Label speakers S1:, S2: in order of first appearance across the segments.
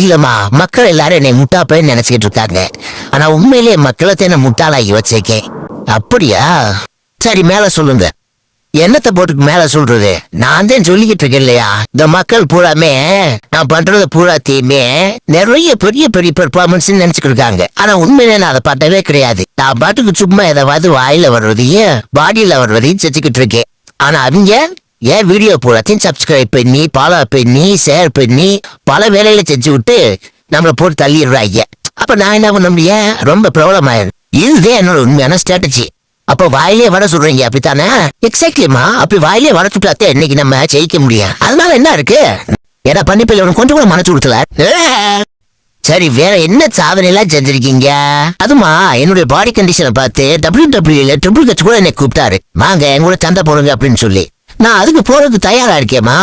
S1: இல்லம்மா மக்கள் எல்லாரும் என்னை முட்டா போய் நினைச்சிட்டு இருக்காங்க. ஆனா உண்மையிலேயே மக்களை தான் முட்டாளாகி வச்சிருக்கேன். அப்படியா? சரி மேல சொல்லுங்க. என்னத்தை போட்டுக்கு மேல சொல்றது? நான் தான் சொல்லிக்கிட்டு இருக்கேன் இல்லையா? இந்த மக்கள் பூராமே நான் பண்றது பூராத்தையுமே நிறைய பெரிய பெரிய பெர்ஃபார்மன்ஸ் நினைச்சுட்டு இருக்காங்க. ஆனா உண்மையிலே நான் அதை பண்ணவே கிடையாது. நான் பாட்டுக்கு சும்மா ஏதாவது வாயில வர்றதையும் பாடியில வர்றதையும் செஞ்சுக்கிட்டு இருக்கேன். ஆனா அவங்க என் வீடியோ பூராத்தையும் சப்ஸ்கிரைப் பண்ணி ஃபாலோ பண்ணி ஷேர் பண்ணி பல வேலையில செஞ்சு விட்டு நம்மளை போட்டு தள்ளிடுறாங்க அப்ப நான் என்ன பண்ண முடியும்? ரொம்ப ப்ராப்ளம் ஆயிரும் இதுதான் என்னோட உண்மையான ஸ்ட்ராட்டஜி அப்ப வாயிலே வட சொல்றீங்க அப்படித்தானே? எக்ஸாக்ட்லிமா அப்படி வாயிலே வட சுட்டாத்தே இன்னைக்கு நம்ம ஜெயிக்க முடியும். அதனால என்ன இருக்கு? ஏடா பண்ணிப்பில் உனக்கு கொஞ்சம் கூட மனசு கொடுத்துல சரி வேற என்ன சாதனை எல்லாம் செஞ்சிருக்கீங்க? அதுமா என்னுடைய பாடி கண்டிஷனை பார்த்து டபிள்யூ டபிள்யூல ட்ரிபிள் கட்சி கூட என்னை கூப்பிட்டாரு. வாங்க என் கூட சண்டை போடுங்க அப்படின்னு சொல்லி. நான் அதுக்கு போறதுக்கு தயாரா இருக்கேம்மா.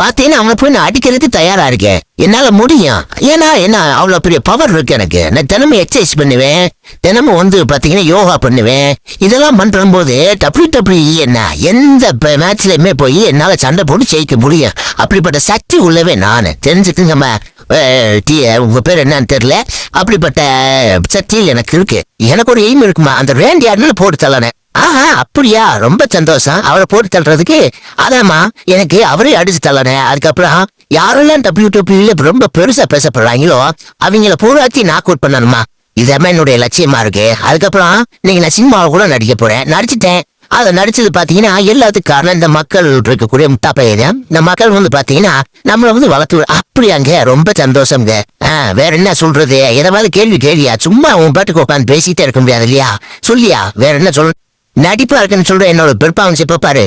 S1: பார்த்தீங்கன்னா அவனை போய் நான் அடிக்கிறதுக்கு தயாரா இருக்கேன். என்னால முடியும். ஏன்னா என்ன அவ்வளவு பெரிய பவர் இருக்கு எனக்கு. நான் தினமும் எக்ஸசைஸ் பண்ணுவேன். தினமும் வந்து பாத்தீங்கன்னா யோகா பண்ணுவேன். இதெல்லாம் பண்ணும்போது டபிள்யூ டபிள்யூ என்ன எந்த மேட்ச்லயுமே போய் என்னால சண்டை போட்டு ஜெயிக்க முடியும். அப்படிப்பட்ட சக்தி உள்ளவே நான். தெரிஞ்சுக்குங்கம்மா டி உங்க பேர் என்னன்னு தெரியல. அப்படிப்பட்ட சக்தியில் எனக்கு இருக்கு. எனக்கு ஒரு எய்ம் இருக்குமா? அந்த ரேண்டி ஆடுல போட்டு தள்ளனே ஆஹா அப்படியா? ரொம்ப சந்தோஷம். அவரை போட்டு தள்ளுறதுக்கு. அதாம்மா எனக்கு அவரே அடிச்சு தள்ளனே அதுக்கப்புறம் யாரெல்லாம் டபிள்யூ டபிள்யூல ரொம்ப பெருசா பேசப்படுறாங்களோ அவங்கள பூராத்தி நாக் அவுட் பண்ணணுமா இதெல்லாம் என்னுடைய லட்சியமா இருக்கு. அதுக்கப்புறம் நீங்க நான் சினிமாவில் கூட நடிக்க போறேன். நடிச்சிட்டேன். அதை நடிச்சது பாத்தீங்கன்னா எல்லாத்துக்கும் காரணம் இந்த மக்கள் இருக்கக்கூடிய முட்டா பையன் இந்த மக்கள் வந்து பாத்தீங்கன்னா நம்மளை வந்து வளர்த்து விட- அப்படியாங்க ரொம்ப சந்தோஷம்ங்க. வேற என்ன சொல்றது? எதாவது கேள்வி கேள்வியா சும்மா உன் பாட்டுக்கு உட்காந்து பேசிட்டே இருக்க முடியாது இல்லையா? சொல்லியா? வேற என்ன சொல் நடிப்பா இருக்குன்னு சொல்ற என்னோட பெர்ஃபார்மன்ஸ் இப்ப பாரு.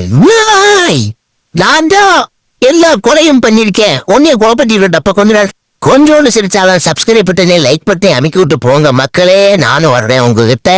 S1: நான் தான் எல்லா கொலையும் பண்ணிருக்கேன் உன்னைய கொலை டப்ப அப்ப கொஞ்ச நாள் கொஞ்சோண்டு சிரிச்சாலும் சப்ஸ்கிரைப் பட்டனே லைக் பட்டனே அமைக்கி விட்டு போங்க மக்களே. நானும் வர்றேன் உங்ககிட்ட.